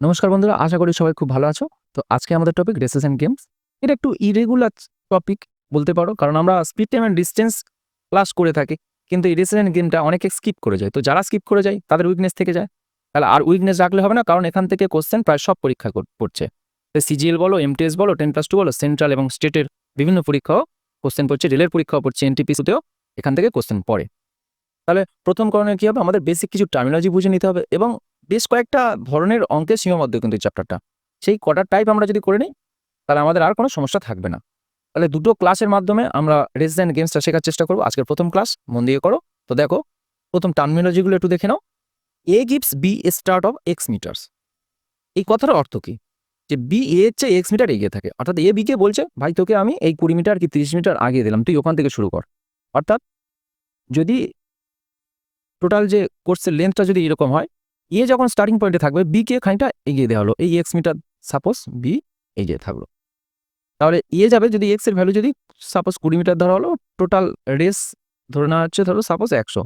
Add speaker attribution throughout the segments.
Speaker 1: নমস্কার বন্ধুরা, আশা করি সবাই খুব ভালো আছো। তো আজকে আমাদের টপিক রেসেস অ্যান্ড গেমস এটা একটু ইরেগুলার টপিক বলতে পারো, কারণ আমরা speed time and distance class করে থাকি। কিন্তু এই রেসেস অ্যান্ড গেমটা অনেকে স্কিপ করে যায়। তো যারা স্কিপ করে যায়, তাদের উইকনেস থেকে যায়। তাহলে আর উইকনেস রাখলে হবে না, কারণ এখান থেকে কোশ্চেন প্রায় সব পরীক্ষা পড়ছে। সিজিএল বলো এমটিএস বলো টেন প্লাস টু বলো সেন্ট্রাল এবং স্টেটের বিভিন্ন পরীক্ষাও কোশ্চেন পড়ছে, রেলের পরীক্ষাও পড়ছে এনটিপিসিতেও এখান থেকে কোশ্চেন পড়ে। তাহলে প্রথম কারণে কী হবে? আমাদের বেসিক কিছু টার্মিনোলজি বুঝে নিতে হবে এবং বেশ কয়েকটা ধরনের অঙ্কের সীমাবদ্ধ কিন্তু এই চ্যাপ্টারটা সেই কটার টাইপ আমরা যদি করে নিই, তাহলে আমাদের আর কোনো সমস্যা থাকবে না। তাহলে দুটো ক্লাসের মাধ্যমে আমরা রেস অ্যান্ড গেমসটা শেখার চেষ্টা করব। আজকের প্রথম ক্লাস মন দিয়ে করো। তো দেখো, প্রথম টার্মিনোলজিগুলো একটু দেখে নাও। A gives B A start of X metres এই কথার অর্থ কি? যে বি এ হচ্ছে এক্স মিটার এগিয়ে থাকে। অর্থাৎ এ বিকে বলছে, ভাই, তোকে আমি এই কুড়ি মিটার কি তিরিশ মিটার আগে দিলাম। তুই ওখান থেকে শুরু কর। অর্থাৎ যদি টোটাল যে কোর্সের লেন্থটা যদি এরকম হয় এ যখন স্টার্টিং পয়েন্টে থাকবে বি কে খানিকটা এগিয়ে দেওয়া হলো। এই এক্স মিটার সাপোজ বি এগিয়ে থাকল। তাহলে এ যাবে যদি এক্সের ভ্যালু যদি সাপোজ কুড়ি মিটার ধরা হলো টোটাল রেস ধরে নেওয়া হচ্ছে ধরো সাপোজ একশো।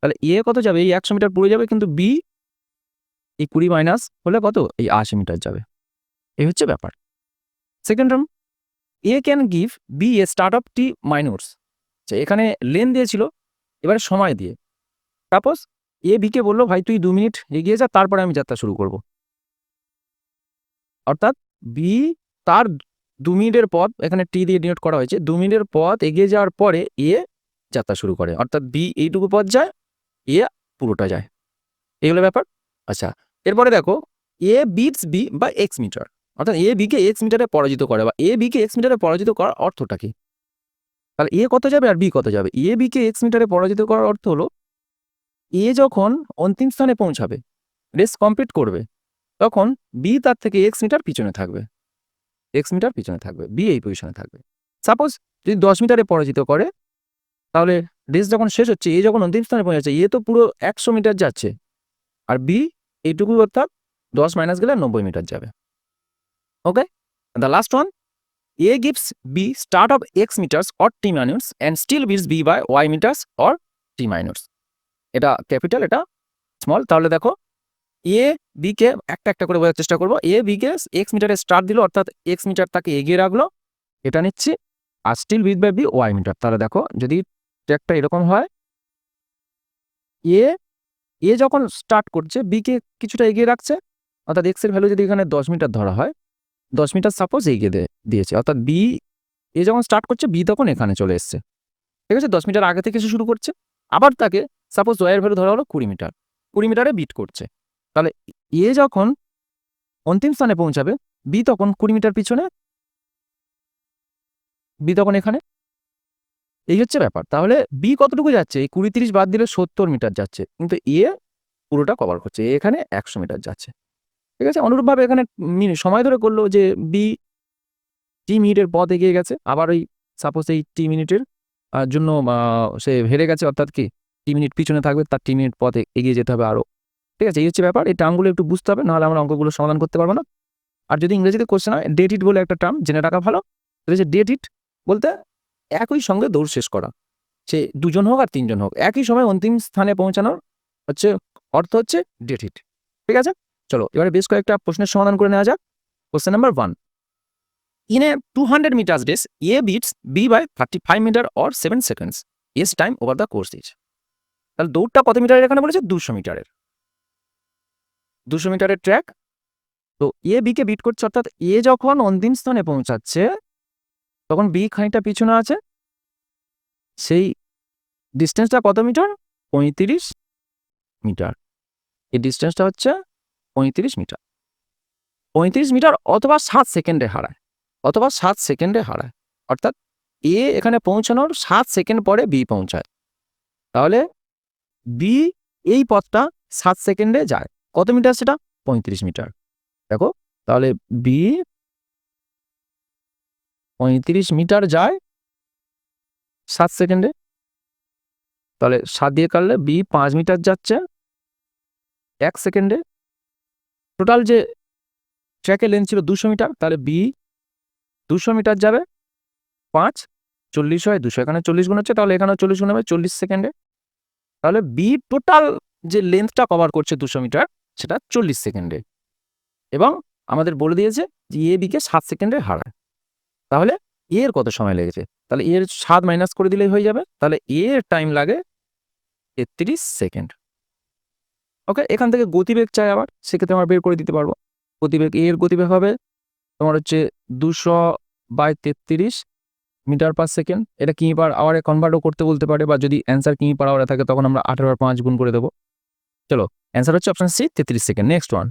Speaker 1: তাহলে এ কত যাবে? এই একশো মিটার পুরো যাবে, কিন্তু বি এই কুড়ি মাইনাস হলে কত? এই আশি মিটার যাবে। এই হচ্ছে ব্যাপার। Second term A can give B A start of T minutes এখানে লেন দিয়েছিল, এবারে সময় দিয়ে। সাপোজ এ বিকে বলল, ভাই, তুই দু মিনিট এগিয়ে যা, তারপরে আমি যাত্রা শুরু করব। অর্থাৎ বি তার দু মিনিটের পথ, এখানে টি দিয়ে ডিনোট করা হয়েছে, দু মিনিটের পথ এগিয়ে যাওয়ার পরে এ যাত্রা শুরু করে। অর্থাৎ বি এইটুকু পথ যায়, এ পুরোটা যায়। এগুলো ব্যাপার? আচ্ছা এরপরে দেখো এ বিটস বি বা এক্স মিটার অর্থাৎ এ বিকে এক্স মিটারে পরাজিত করে, বা এ বিকে এক্স মিটারে পরাজিত করার অর্থটা কি? তাহলে এ কত যাবে আর বি কত যাবে? এ বিকে এক্স মিটারে পরাজিত করার অর্থ হলো এ যখন অন্তিম স্থানে পৌঁছাবে, রেস কমপ্লিট করবে, তখন বি তার থেকে এক্স মিটার পিছনে থাকবে। এক্স মিটার পিছনে থাকবে, বি এই পজিশনে থাকবে। সাপোজ যদি দশ মিটারে পরাজিত করে, তাহলে রেস যখন শেষ হচ্ছে, এ যখন অন্তিম স্থানে পৌঁছাচ্ছে, এ তো পুরো একশো মিটার যাচ্ছে। আর বি এইটুকু অর্থাৎ দশ মাইনাস গেলে নব্বই মিটার যাবে। Okay the last one A gives B start of X metres or T minus and still beats B by Y metres or T minus এটা ক্যাপিটাল এটা স্মল তাহলে দেখো এ বিকে একটা একটা করে বোঝার চেষ্টা করব। এ বিকে এক্স মিটারে স্টার্ট দিল, অর্থাৎ এক্স মিটার তাকে এগিয়ে রাখল। এটা নিচ্ছি, আর still beat by B Y metre তাহলে দেখো, যদি ট্র্যাকটা এরকম হয় এ এ যখন স্টার্ট করছে বিকে কিছুটা এগিয়ে রাখছে, অর্থাৎ এক্সের ভ্যালু যদি এখানে দশ মিটার ধরা হয়, দশ মিটার সাপোজ এগিয়ে দিয়েছে। অর্থাৎ বি এ যখন স্টার্ট করছে বি তখন এখানে চলে এসছে। ঠিক আছে? দশ মিটার আগে থেকে সে শুরু করছে। আবার তাকে সাপোজ ওয়াইয়ের ভ্যালু ধরা হলো কুড়ি মিটার। কুড়ি মিটারে বিট করছে। তাহলে এ যখন অন্তিম স্থানে পৌঁছাবে বি তখন কুড়ি মিটার পিছনে বি তখন এখানে। এই হচ্ছে ব্যাপার। তাহলে বি কতটুকু যাচ্ছে? এই কুড়ি তিরিশ বাদ দিলে সত্তর মিটার যাচ্ছে। কিন্তু এ পুরোটা কভার করছে। এখানে একশো মিটার যাচ্ছে। ঠিক আছে? অনুরূপভাবে এখানে সময় ধরে করল যে বি টি মিনিটের পথ এগিয়ে গেছে। আবার ওই সাপোজ এই টি মিনিটের জন্য সে হেরে গেছে। অর্থাৎ কি? টি মিনিট পিছনে থাকবে, তার টি মিনিট পথে এগিয়ে যেতে হবে আরও। ঠিক আছে, এই হচ্ছে ব্যাপার, এই টার্মগুলো একটু বুঝতে হবে, নাহলে আমরা অঙ্কগুলো সমাধান করতে পারব না। আর যদি ইংরেজিতে কোশ্চেন হয় ডেট ইট বলে একটা টার্ম জেনে রাখা ভালো। হচ্ছে ডেট ইট বলতে একই সঙ্গে দৌড় শেষ করা। সে দুজন হোক আর তিনজন হোক, একই সময় অন্তিম স্থানে পৌঁছানোর হচ্ছে অর্থ হচ্ছে ডেট হিট ঠিক আছে? চলো, এবারে বেশ কয়েকটা প্রশ্নের সমাধান করে নেওয়া যাক। Question number one in a two hundred metres dash A beats B by thirty five metre or seven seconds A's time over the course is তাহলে দৌড়টা কত মিটারের এখানে বলেছে? দুশো মিটারের। দুশো মিটারের ট্র্যাক তো এ বিকে বিট করছে, অর্থাৎ এ যখন অন্তিম স্থানে পৌঁছাচ্ছে, তখন বি খানিকটা পিছনে আছে। সেই ডিস্টেন্সটা কত মিটার? পঁয়ত্রিশ মিটার। এই ডিস্টেন্সটা হচ্ছে পঁয়ত্রিশ মিটার। পঁয়ত্রিশ মিটার অথবা সাত সেকেন্ডে হারায়। অথবা সাত সেকেন্ডে হারায়। অর্থাৎ এ এখানে পৌঁছানোর সাত সেকেন্ড পরে বি পৌঁছায়। তাহলে বি এই পথটা সাত সেকেন্ডে যায়। কত মিটার সেটা? পঁয়ত্রিশ মিটার। দেখো, তাহলে বি পঁয়ত্রিশ মিটার যায় সাত সেকেন্ডে তাহলে সাত দিয়ে কাটলে বি পাঁচ মিটার যাচ্ছে এক সেকেন্ডে টোটাল যে ট্র্যাকের লেন্থ ছিল দুশো মিটার, তাহলে বি দুশো মিটার যাবে। পাঁচ, চল্লিশ হয় দুশো। এখানে চল্লিশ গুণ হচ্ছে, তাহলে এখানে চল্লিশ গুণ হবে, চল্লিশ সেকেন্ডে তাহলে বি টোটাল যে লেন্থটা কভার করছে দুশো মিটার, সেটা চল্লিশ সেকেন্ডে। এবং আমাদের বলে দিয়েছে যে এ বিকে সাত সেকেন্ডে হারায়। তাহলে এর কত সময় লেগেছে? তাহলে এর সাত মাইনাস করে দিলেই হয়ে যাবে। তাহলে এর টাইম লাগে তেত্রিশ সেকেন্ড। ওকে এখান থেকে গতিবেগ চাই আবার, সেক্ষেত্রে আমরা বের করে দিতে পারব। গতিবেগ এর গতিবেগ হবে তোমার হচ্ছে দুশো বাই তেত্রিশ মিটার পার সেকেন্ড, এটা কিমি পার আওয়ারে কনভার্টও করতে বলতে পারে বা যদি অ্যান্সার কিমি পার আওয়ারে থাকে তখন আমরা আঠারো আর পাঁচ গুণ করে দেবো। চলো অ্যান্সার হচ্ছে অপশন সি তেত্রিশ second next one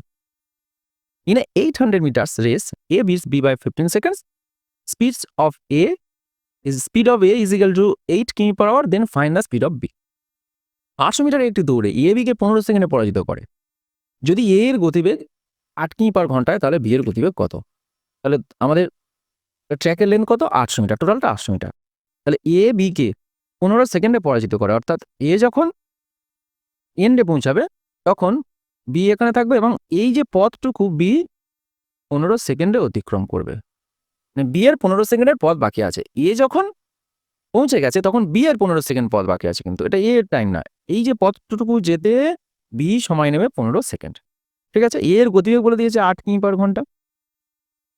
Speaker 1: in a eight hundred metres race A beats B by fifteen seconds speeds of A is speed of A is equal to eight km per hour then find the speed of B আটশো metre একটি দৌড়ে এ বিকে পনেরো সেকেন্ডে পরাজিত করে। যদি এ এর গতিবেগ আট কিমি পার ঘন্টায়, তাহলে বি এর গতিবেগ কত? তাহলে আমাদের ট্র্যাকের লেন্থ কত? আটশো মিটার টোটালটা আটশো মিটার তাহলে এ বিকে পনেরো সেকেন্ডে পরাজিত করে। অর্থাৎ এ যখন এন্ডে পৌঁছাবে, তখন বি এখানে থাকবে এবং এই যে পথটুকু বি পনেরো সেকেন্ডে অতিক্রম করবে। মানে বি এর পনেরো সেকেন্ডের পথ বাকি আছে। এ যখন পৌঁছে গেছে, তখন বি এর পনেরো সেকেন্ড পথ বাকি আছে কিন্তু। এটা এর টাইম না এই যে পথটুকু যেতে বি সময় নেবে পনেরো সেকেন্ড ঠিক আছে? এর গতিবেগ বলে দিয়েছে আট কিমি পার ঘণ্টা।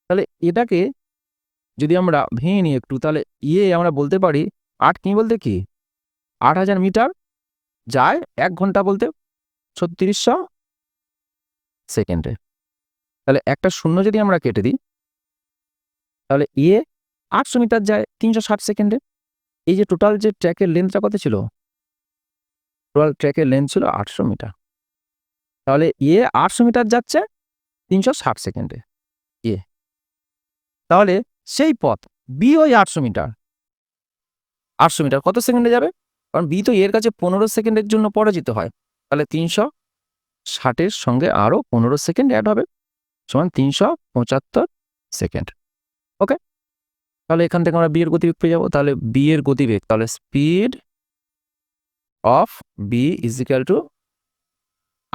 Speaker 1: তাহলে এটাকে যদি আমরা ভেঙে নিই একটু, তাহলে ইয়ে আমরা বলতে পারি আট কি বলতে কি? আট হাজার মিটার যায় এক ঘণ্টা বলতে ছত্রিশশো সেকেন্ডে। তাহলে একটা শূন্য যদি আমরা কেটে দিই, তাহলে ইয়ে আটশো মিটার যায় তিনশো ষাট সেকেন্ডে। এই যে টোটাল যে ট্র্যাকের লেন্থটা কত ছিল? টোটাল ট্র্যাকের লেন্থ ছিল আটশো মিটার। তাহলে ইয়ে আটশো মিটার যাচ্ছে তিনশো ষাট সেকেন্ডে। ইয়ে। তাহলে সেই পথ বি ওই আটশো মিটার। আটশো মিটার কত সেকেন্ডে যাবে? কারণ বি তো এর কাছে পনেরো সেকেন্ডের জন্য পরাজিত হয়। তাহলে তিনশো ষাটের সঙ্গে আরও পনেরো সেকেন্ড অ্যাড হবে। সমান তিনশো পঁচাত্তর সেকেন্ড। ওকে তাহলে এখান থেকে আমরা বিয়ের গতিবেগ পেয়ে যাব। তাহলে বিয়ের গতিবেগ, তাহলে speed of B is equal to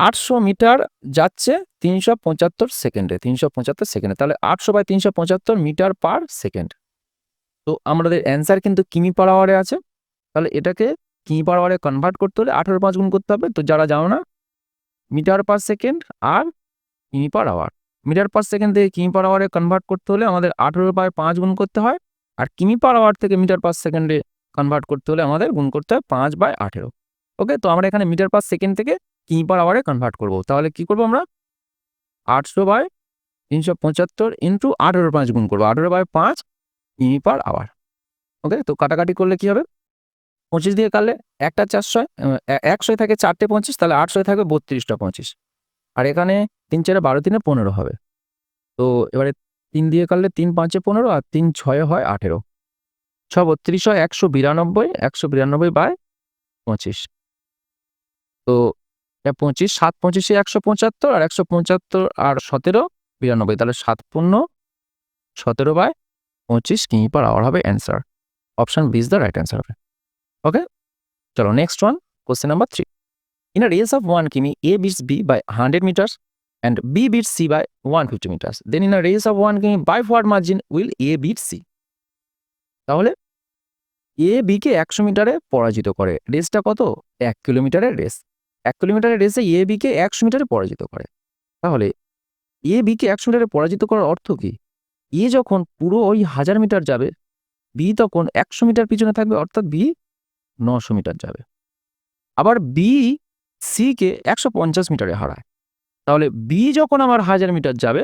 Speaker 1: আটশো মিটার যাচ্ছে তিনশো পঁচাত্তর সেকেন্ডে, তিনশো পঁচাত্তর সেকেন্ডে। তাহলে আটশো বাই তিনশো পঁচাত্তর মিটার পার সেকেন্ড। তো আমাদের অ্যান্সার কিন্তু কিমি পার আওয়ারে আছে। তাহলে এটাকে কিমি পার কনভার্ট করতে হলে আঠেরো পাঁচ গুণ করতে হবে। তো যারা জানো না, মিটার পার সেকেন্ড আর km per hour. Metre per second থেকে কিমি পার আওয়ারে কনভার্ট করতে হলে আমাদের আঠেরো বাই পাঁচ গুণ করতে হয়। আর কিমি পার আওয়ার থেকে মিটার পার সেকেন্ডে কনভার্ট করতে হলে আমাদের গুণ করতে হয় পাঁচ বাই আঠেরো। ওকে, তো আমরা এখানে মিটার পার সেকেন্ড থেকে কিমি পার আওয়ারে কনভার্ট করব। তাহলে কি করব আমরা? আটশো বাই তিনশো পঁচাত্তর ইন্টু আঠেরো পাঁচ গুণ করব। আঠেরো বাই পাঁচ কিমি পার আওয়ার। ওকে তো কাটাকাটি করলে কি হবে? পঁচিশ দিয়ে কাটলে একটা চারশো একশোয় থাকে চারটে পঁচিশ, তাহলে আটশোয় থাকবে বত্রিশটা পঁচিশ। আর এখানে তিন চারে বারো তিনে পনেরো হবে। তো এবারে তিন দিয়ে কাটলে তিন পাঁচে পনেরো আর তিন ছয়ে হয় আঠেরো। ছ বত্রিশ হয় একশো বিরানব্বই একশো বিরানব্বই বাই পঁচিশ। তো এটা পঁচিশ, সাত পঁচিশে একশো পঁচাত্তর আর একশো পঁচাত্তর আর সতেরো, বিরানব্বই, তাহলে সাত পূর্ণ সতেরো বাই পঁচিশ কিমি পার আওয়ার হবে answer option B is the right answer হবে। ওকে চলো next one question number three in a race of one km A beats B by hundred metres and B beats C by one fifty metres then in a race of one km by ফোয়ার margin will A beat C তাহলে A বিকে একশো মিটারে পরাজিত করে। রেসটা কত? এক কিলোমিটারের race এক কিলোমিটারের রেসে এ বিকে একশো মিটারে পরাজিত করে। তাহলে এ বিকে একশো মিটারে পরাজিত করার অর্থ কি? এ যখন পুরো ওই হাজার মিটার যাবে বি তখন একশো মিটার পিছনে থাকবে, অর্থাৎ বি নশো মিটার যাবে। আবার বি সিকে একশো পঞ্চাশ মিটারে হারায়। তাহলে বি যখন আমার হাজার মিটার যাবে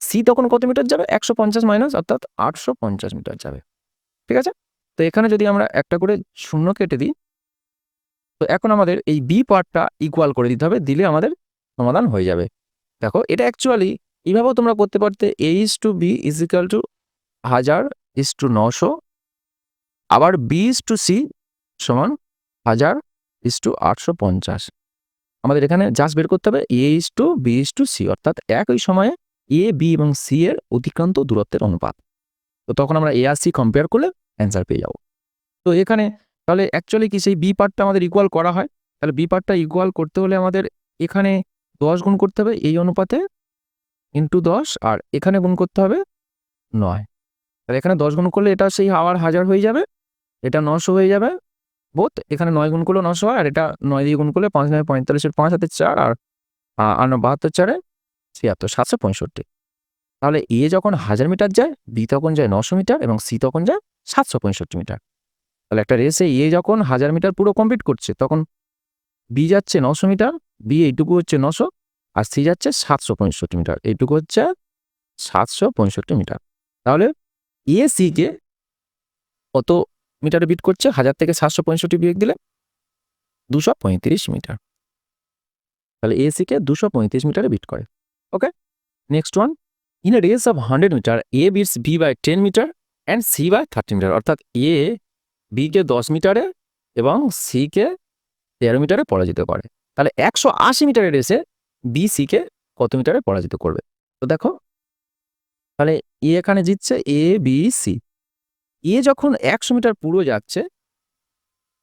Speaker 1: সি তখন কত মিটার যাবে? একশো পঞ্চাশ মাইনাস, অর্থাৎ আটশো পঞ্চাশ মিটার যাবে। ঠিক আছে? তো এখানে যদি আমরা একটা করে শূন্য কেটে দিই তো এখন আমাদের এই বি পার্টটা ইকুয়াল করে দিতে হবে, দিলে আমাদের সমাধান হয়ে যাবে। দেখো, এটা অ্যাকচুয়ালি এইভাবেও তোমরা করতে পারতে A is to B is equal to হাজার ইস টু নশো, আবার বি ইস টু সি সমান হাজার ইস টু আটশো পঞ্চাশ। আমাদের এখানে জাস্ট বের করতে হবে A is to B is to C অর্থাৎ একই সময়ে এ বি এবং সি এর অতিক্রান্ত দূরত্বের অনুপাত। তো তখন আমরা এ আর সি কম্পেয়ার করলে অ্যান্সার পেয়ে যাব। তো এখানে তাহলে অ্যাকচুয়ালি কি সেই বি পার্টটা আমাদের ইকুয়াল করা হয়? তাহলে বি পার্টটা ইকুয়াল করতে হলে আমাদের এখানে দশ গুণ করতে হবে, এই অনুপাতে ইন্টু দশ, আর এখানে গুণ করতে হবে নয়। তাহলে এখানে দশ গুণ করলে এটা সেই আবার হাজার হয়ে যাবে, এটা নশো হয়ে যাবে বোধ, এখানে নয় গুণ করলে নশো হয়, আর এটা নয় দিয়ে গুণ করলে পাঁচ, নয় পঁয়তাল্লিশের পাঁচ হাতে চার, আর আর বাহাত্তর চারে ছিয়াত্তর, সাতশো পঁয়ষট্টি। তাহলে এ যখন হাজার মিটার যায় বি তখন যায় নশো মিটার, এবং সি তখন যায় সাতশো পঁয়ষট্টি মিটার। তাহলে একটা রেসে এ যখন হাজার মিটার পুরো কমপ্লিট করছে, তখন বি যাচ্ছে নশো মিটার বি এইটুকু হচ্ছে নশো আর সি যাচ্ছে সাতশো পঁয়ষট্টি মিটার এইটুকু হচ্ছে সাতশো পঁয়ষট্টি মিটার তাহলে এ সিকে কত মিটারে বিট করছে? হাজার থেকে সাতশো পঁয়ষট্টি বিয়োগ দিলে দুশো পঁয়ত্রিশ মিটার তাহলে এ সিকে দুশো পঁয়ত্রিশ মিটারে বিট করে। Okay next one in a race of hundred metre A beats B by ten metre and C by thirty metre অর্থাৎ এ বিকে দশ মিটারে এবং সিকে তেরো মিটারে পরাজিত করে। তাহলে একশো আশি মিটারের রেসে বি সিকে কত মিটারে পরাজিত করবে? তো দেখো, তাহলে এ এখানে জিতছে এ বি সি এ যখন একশো মিটার পুরো যাচ্ছে,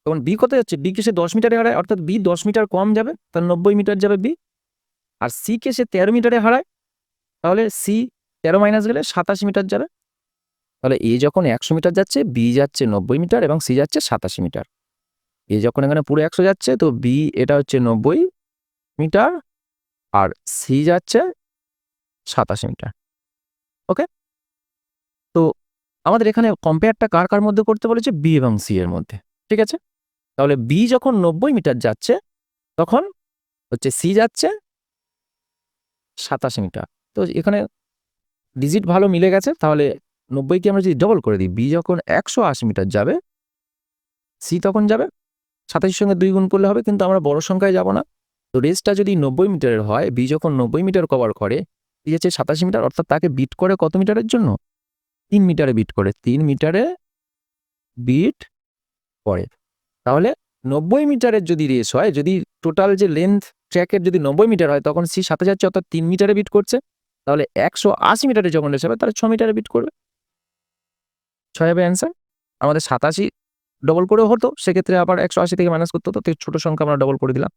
Speaker 1: তখন বি কত যাচ্ছে? বি কে সে দশ মিটারে হারায়, অর্থাৎ বি দশ মিটার কম যাবে তার নব্বই মিটার যাবে বি আর সি কে সে তেরো মিটারে হারায়, তাহলে সি তেরো মাইনাস গেলে সাতাশি মিটার যাবে। তাহলে এ যখন একশো মিটার যাচ্ছে বি যাচ্ছে নব্বই মিটার এবং সি যাচ্ছে সাতাশি মিটার। এ যখন এখানে পুরো একশো যাচ্ছে, তো বি এটা হচ্ছে নব্বই মিটার আর সি যাচ্ছে সাতাশি মিটার। ওকে তো আমাদের এখানে কম্পেয়ারটা কার কার মধ্যে করতে বলেছে? বি এবং সি এর মধ্যে। ঠিক আছে? তাহলে বি যখন নব্বই মিটার যাচ্ছে, তখন হচ্ছে সি যাচ্ছে সাতাশি মিটার। তো এখানে ডিজিট ভালো মিলে গেছে, তাহলে নব্বইকে আমরা যদি ডবল করে দিই বি যখন একশো আশি মিটার যাবে সি তখন যাবে, সাতাশির সঙ্গে দুই গুণ করলে হবে, কিন্তু আমরা বড় সংখ্যায় যাব না। তো রেসটা যদি নব্বই মিটারের হয় বি যখন নব্বই মিটার কভার করে সি হচ্ছে সাতাশি মিটার, অর্থাৎ তাকে বিট করে কত মিটারের জন্য? তিন মিটারে বিট করে, তিন মিটারে বিট করে। তাহলে নব্বই মিটারের যদি রেস হয়, যদি টোটাল যে লেন্থ ট্র্যাকের যদি নব্বই মিটার হয়, তখন সি সাথে যাচ্ছে, অর্থাৎ তিন মিটারে বিট করছে। তাহলে একশো আশি মিটারে যখন রেস হবে, তাহলে ছ মিটারে বিট করবে। ছয় হবে অ্যান্সার আমাদের সাতাশি ডবল করেও হতো, সেক্ষেত্রে আবার একশো আশি থেকে মাইনাস করতে হতো, তো ছোটো সংখ্যা আমরা ডবল করে দিলাম।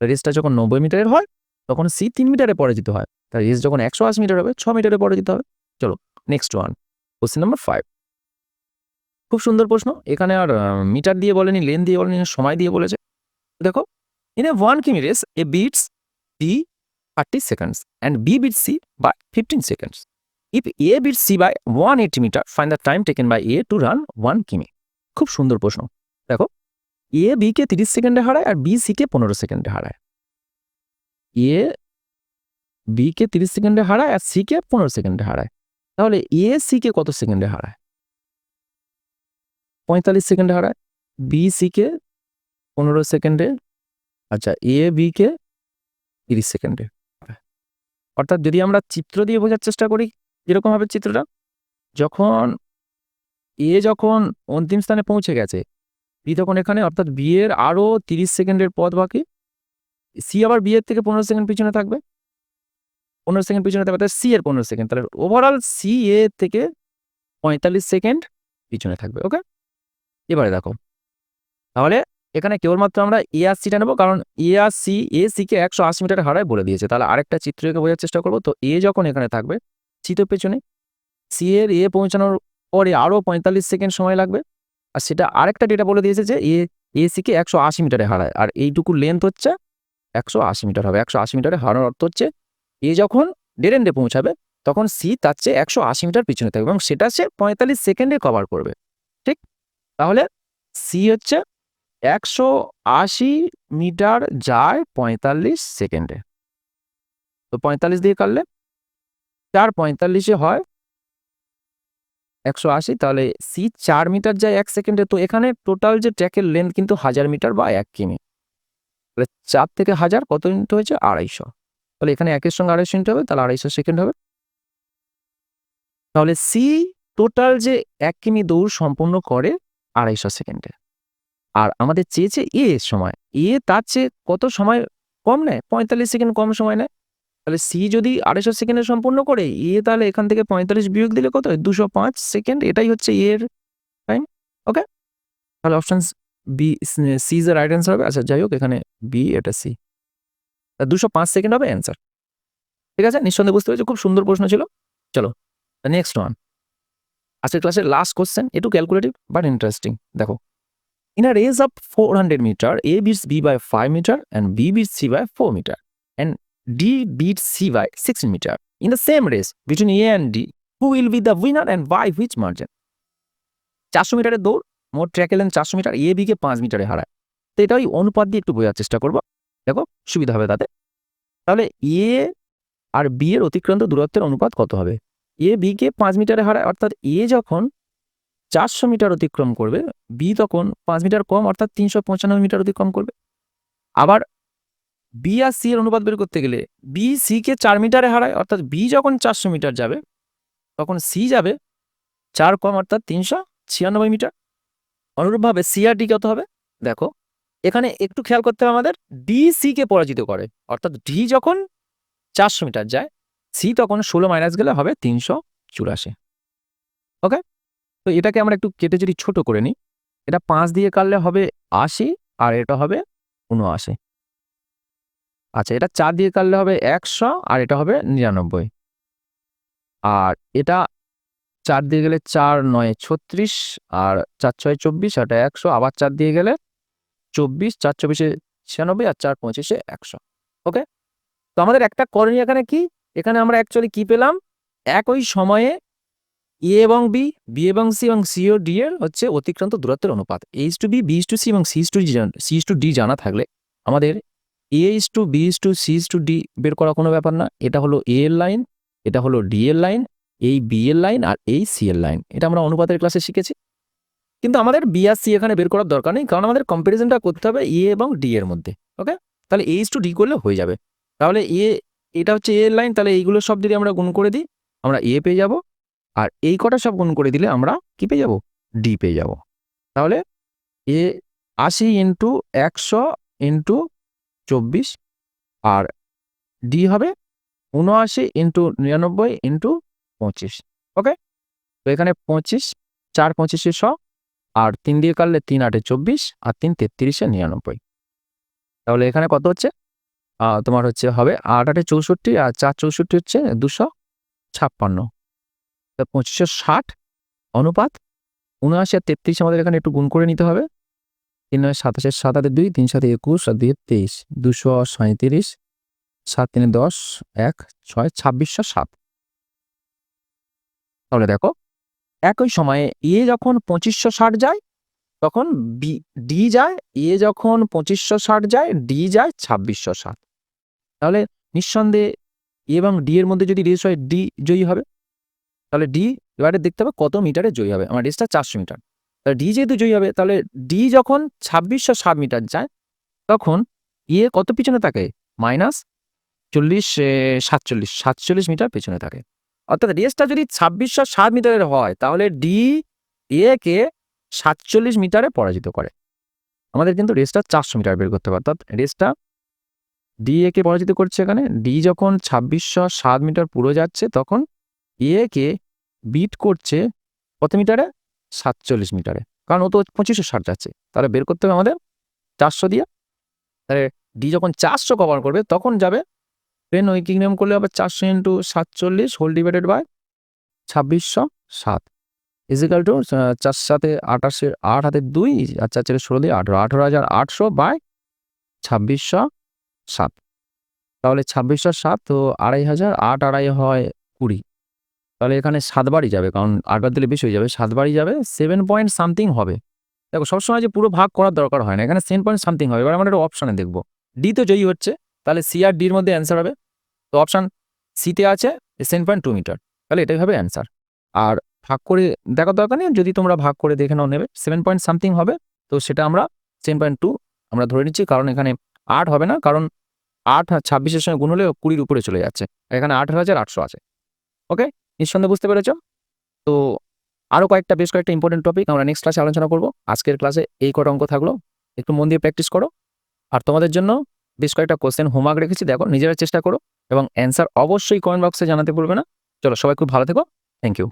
Speaker 1: রেসটা যখন নব্বই মিটারের হয়, তখন সি তিন মিটারে পরাজিত হয়। তার রেস যখন একশো আশি মিটার হবে, ছ মিটারে পরাজিত হবে। চলো next one question number five খুব সুন্দর প্রশ্ন। এখানে আর মিটার দিয়ে বলেনি লেন দিয়ে বলেনি, সময় দিয়ে বলেছে। দেখো in a one km race A beats B thirty seconds and B beat C by fifteen seconds if A beat C by one eighty metre find the time taken by A to run one km খুব সুন্দর প্রশ্ন। দেখো এ বিকে তিরিশ সেকেন্ডে হারায় আর B সিকে পনেরো সেকেন্ডে হারায়। এ বিকে তিরিশ সেকেন্ডে হারায় আর সিকে পনেরো সেকেন্ডে হারায়। তাহলে এ সিকে কত সেকেন্ডে হারায়? পঁয়তাল্লিশ সেকেন্ডে হারায়। বি সিকে পনেরো সেকেন্ডে আচ্ছা এ বিকে তিরিশ সেকেন্ডে অর্থাৎ যদি আমরা চিত্র দিয়ে বোঝার চেষ্টা করি যেরকম হবে চিত্রটা, যখন এ যখন অন্তিম স্থানে পৌঁছে গেছে বি তখন এখানে, অর্থাৎ বিয়ের আরও তিরিশ সেকেন্ডের পথ বাকি সি আবার বিয়ের থেকে পনেরো সেকেন্ড পিছনে থাকবে, পনেরো সেকেন্ড পিছনে থাকবে, তাহলে সি এর পনেরো সেকেন্ড, তাহলে ওভারঅল সি এ থেকে পঁয়তাল্লিশ সেকেন্ড পিছনে থাকবে ওকে এবারে দেখো, তাহলে এখানে কেবলমাত্র আমরা এ আর সিটা নেব, কারণ এ আর সি এ সিকে একশো আশি মিটার হারায় বলে দিয়েছে, তাহলে আরেকটা চিত্রকে বোঝার চেষ্টা করব, তো এ যখন এখানে থাকবে সি পেছনে। সি এর এ পৌঁছানোর পরে আরও পঁয়তাল্লিশ সেকেন্ড সময় লাগবে। আর সেটা আরেকটা ডেটা বলে দিয়েছে যে এ এ সিকে একশো আশি মিটারে হারায়। আর এইটুকু লেন্থ হচ্ছে একশো আশি মিটার হবে। একশো আশি মিটারে হারানোর অর্থ হচ্ছে এ যখন ডেড এন্ডে পৌঁছাবে, তখন সি তার চেয়ে একশো আশি মিটার পিছনে থাকবে এবং সেটা সে পঁয়তাল্লিশ সেকেন্ডে কভার করবে। ঠিক? তাহলে সি হচ্ছে একশো আশি মিটার যায় পঁয়তাল্লিশ সেকেন্ডে। তো পঁয়তাল্লিশ দিয়ে কাটলে চার পঁয়তাল্লিশে হয়। একশো আশি, তাহলে সি চার মিটার যায় এক সেকেন্ডে তো এখানে টোটাল যে ট্র্যাকের লেন্থ কিন্তু হাজার মিটার বা এক কিমি। তাহলে চার থেকে হাজার কত মিনিট হয়েছে? আড়াইশো। তাহলে এখানে একের সঙ্গে আড়াইশো মিনিট হবে, তাহলে আড়াইশো সেকেন্ড হবে। তাহলে সি টোটাল যে এক কিমি দৌড় সম্পূর্ণ করে আড়াইশো সেকেন্ডে আর আমাদের চেয়েছে এ সময়। এ তার চেয়ে কত সময় কম নেয়? পঁয়তাল্লিশ সেকেন্ড কম সময় নেয়। তাহলে সি যদি আড়াইশো সেকেন্ডে সম্পূর্ণ করে এ তাহলে এখান থেকে পঁয়তাল্লিশ বিয়োগ দিলে কত দুশো পাঁচ সেকেন্ড এটাই হচ্ছে এর টাইম ওকে তাহলে option B C is right answer হবে। আচ্ছা যাই হোক এখানে বি এটা সি দুশো পাঁচ সেকেন্ড হবে অ্যান্সার ঠিক আছে? নিঃসন্দেহে বুঝতে পেরেছি? খুব সুন্দর প্রশ্ন ছিল। চলো নেক্সট ওয়ান আজকের ক্লাসের লাস্ট কোশ্চেন একটু ক্যালকুলেটিভ বাট ইন্টারেস্টিং দেখো in a a race of 400 meter, A beats B by 5 meter and B beats C by 4 meter. And D beats C by 16 meter. In the same race between A and D, who will be the winner and by which margin? চারশো মিটারের দৌড় মোট track এলেন চারশো metre A বিকে পাঁচ মিটারে হারায়। তো এটা ওই অনুপাত দিয়ে একটু বোঝার চেষ্টা করব। দেখো সুবিধা হবে তাতে। তাহলে এ আর বি এর অতিক্রান্ত দূরত্বের অনুপাত কত হবে? এ বিকে পাঁচ মিটারে হারায় অর্থাৎ এ যখন চারশো মিটার অতিক্রম করবে বি তখন পাঁচ মিটার কম অর্থাৎ তিনশো পঁচানব্বই মিটার অতিক্রম করবে। আবার বি আর সি এর অনুপাত বের করতে গেলে বি সি কে চার মিটারে হারায়, অর্থাৎ বি যখন চারশো মিটার যাবে, তখন সি যাবে চার কম, অর্থাৎ তিনশো ছিয়ানব্বই মিটার। অনুরূপভাবে সি আর ডি কত হবে? দেখো, এখানে একটু খেয়াল করতে হবে আমাদের ডি সি কে পরাজিত করে, অর্থাৎ ডি যখন চারশো মিটার যায় সি তখন ষোলো মাইনাস গেলে হবে তিনশো চুরাশি। ওকে তো এটাকে আমরা একটু কেটে যদি ছোট করে নিই, এটা পাঁচ দিয়ে কাটলে হবে আশি, আর এটা হবে উনআশি। আচ্ছা এটা চার দিয়ে কাটলে হবে একশো আর এটা হবে নিরানব্বই। আর এটা চার দিয়ে গেলে চার নয় ছত্রিশ আর চার ছয় চব্বিশ আর একশো, আবার চার দিয়ে গেলে চব্বিশ, চার চব্বিশে ছিয়ানব্বই আর চার পঁচিশে একশো, ওকে? তো আমাদের একটা করণীয় এখানে কি? এখানে আমরা অ্যাকচুয়ালি কি পেলাম? একই সময়ে এ এবং বি বি এবং সি এবং সি ও ডি এর হচ্ছে অতিক্রান্ত দূরত্বের অনুপাত। H to B B to C এবং C to C to D জানা থাকলে আমাদের A to B is to C is to D বের করা কোনো ব্যাপার না। এটা হলো এ এর লাইন এটা হলো ডি এর লাইন এই বি এর লাইন আর এই সি এর লাইন এটা আমরা অনুপাতের ক্লাসে শিখেছি। কিন্তু আমাদের বি আর সি এখানে বের করার দরকার নেই, কারণ আমাদের কম্পারিজনটা করতে হবে এ এবং ডি এর মধ্যে ওকে তাহলে এ টু ডি করলে হয়ে যাবে। তাহলে এ এটা হচ্ছে এ এর লাইন তাহলে এইগুলো সব যদি আমরা গুণ করে দিই, আমরা এ পেয়ে যাব। আর এই কটা সব গুণ করে দিলে আমরা কি পেয়ে যাব? ডি পেয়ে যাব। তাহলে এ আশি ইন্টু একশো ইন্টু চব্বিশ আর ডি হবে উনআশি ইন্টু নিরানব্বই ইন্টু পঁচিশ ওকে তো এখানে পঁচিশ, চার পঁচিশে শ আর তিন দিয়ে কাটলে তিন আটে চব্বিশ আর তিন তেত্রিশে নিরানব্বই। তাহলে এখানে কত হচ্ছে? তোমার হচ্ছে হবে আট আটে চৌষট্টি আর চার চৌষট্টি হচ্ছে দুশো ছাপ্পান্ন। পঁচিশশো ষাট অনুপাত উনআশি আর তেত্রিশ আমাদের এখানে একটু গুণ করে নিতে হবে। তিন নয় সাতাশের সাত দুই, তিন সাথে একুশ আর দুই তেইশ। দুশো সাঁত্রিশ সাত তিনে দশ, এক ছয় ছাব্বিশশো সাত। তাহলে দেখো, একই সময়ে এ যখন পঁচিশশো ষাট যায়, তখন বি, ডি যায়, এ যখন পঁচিশশো ষাট যায়, ডি যায় ছাব্বিশশো ষাট। তাহলে নিঃসন্দেহে এ এবং ডি এর মধ্যে যদি রেস হয়, ডি জয়ী হবে। তাহলে ডি এবারে দেখতে হবে কত মিটারে জয়ী হবে। আমার রেসটা চারশো মিটার। ডি যেহেতু জয়ী হবে, তাহলে ডি যখন ছাব্বিশশো ষাট মিটার যায়, তখন এ কত পিছনে থাকে? মাইনাস চল্লিশ সাতচল্লিশ সাতচল্লিশ মিটার পেছনে থাকে। অর্থাৎ রেসটা যদি ছাব্বিশশো ষাট মিটারের হয়, তাহলে ডি এ কে সাতচল্লিশ মিটারে পরাজিত করে। আমাদের কিন্তু রেসটা চারশো মিটার বের করতে হবে, অর্থাৎ রেসটা ডি এ কে পরাজিত করছে এখানে। ডি যখন ছাব্বিশশো সাত মিটার পুরো যাচ্ছে, তখন এ কে বিট করছে কত মিটারে? সাতচল্লিশ মিটারে। কারণ ও তো পঁচিশশো ষাট যাচ্ছে। তাহলে বের করতে হবে আমাদের চারশো দিয়ে। তাহলে ডি যখন চারশো কভার করবে, তখন যাবে পেন ওই কিংডম করলে হবে চারশো ইন্টু সাতচল্লিশ হোল ডিভাইডেড বাই ছাব্বিশশো সাত ইজিক্যাল টু চার সাথে আঠাশের আট হাতে দুই, আর চার চারে ষোলো দিয়ে আঠেরো। আঠেরো হাজার আটশো বাই ছাব্বিশশো সাত তাহলে ছাব্বিশশো সাত তো আড়াই হাজার আট আড়াই হয় কুড়ি। তাহলে এখানে সাতবারই যাবে, কারণ আটবার দিলে বেশি হয়ে যাবে। সাতবারই যাবে সেভেন পয়েন্ট সামথিং হবে। দেখো, সবসময় যে পুরো ভাগ করার দরকার হয় না, এখানে সেভেন পয়েন্ট সামথিং হবে। এবার আমরা একটা অপশানে দেখব। ডি তো জয়ী হচ্ছে, তাহলে সি আর ডির মধ্যে অ্যান্সার হবে। তো অপশান সিতে আছে সেভেন পয়েন্ট টু মিটার তাহলে এটাই হবে অ্যান্সার আর ভাগ করে দেখার দরকার নেই, যদি তোমরা ভাগ করে দেখে নাও, নেবে। সেভেন পয়েন্ট সামথিং হবে, তো সেটা আমরা সেভেন পয়েন্ট টু আমরা ধরে নিচ্ছি, কারণ এখানে আট হবে না, কারণ আট ছাব্বিশের সঙ্গে গুণ হলে কুড়ির উপরে চলে যাচ্ছে। এখানে আট হাজার আটশো আছে। ওকে নিঃসন্দেহে বুঝতে পেরেছ? তো আরও কয়েকটা, বেশ কয়েকটা ইম্পর্টেন্ট টপিক আমরা নেক্সট ক্লাসে আলোচনা করব। আজকের ক্লাসে এই কটা অঙ্ক থাকল। একটু মন দিয়ে প্র্যাকটিস করো। আর তোমাদের জন্য বেশ কয়েকটা কোশ্চেন হোমওয়ার্ক রেখেছি। দেখো, নিজেরা চেষ্টা করো এবং অ্যান্সার অবশ্যই কমেন্ট বক্সে জানাতে ভুলবে না। চলো, সবাই খুব ভালো থেকো। Thank you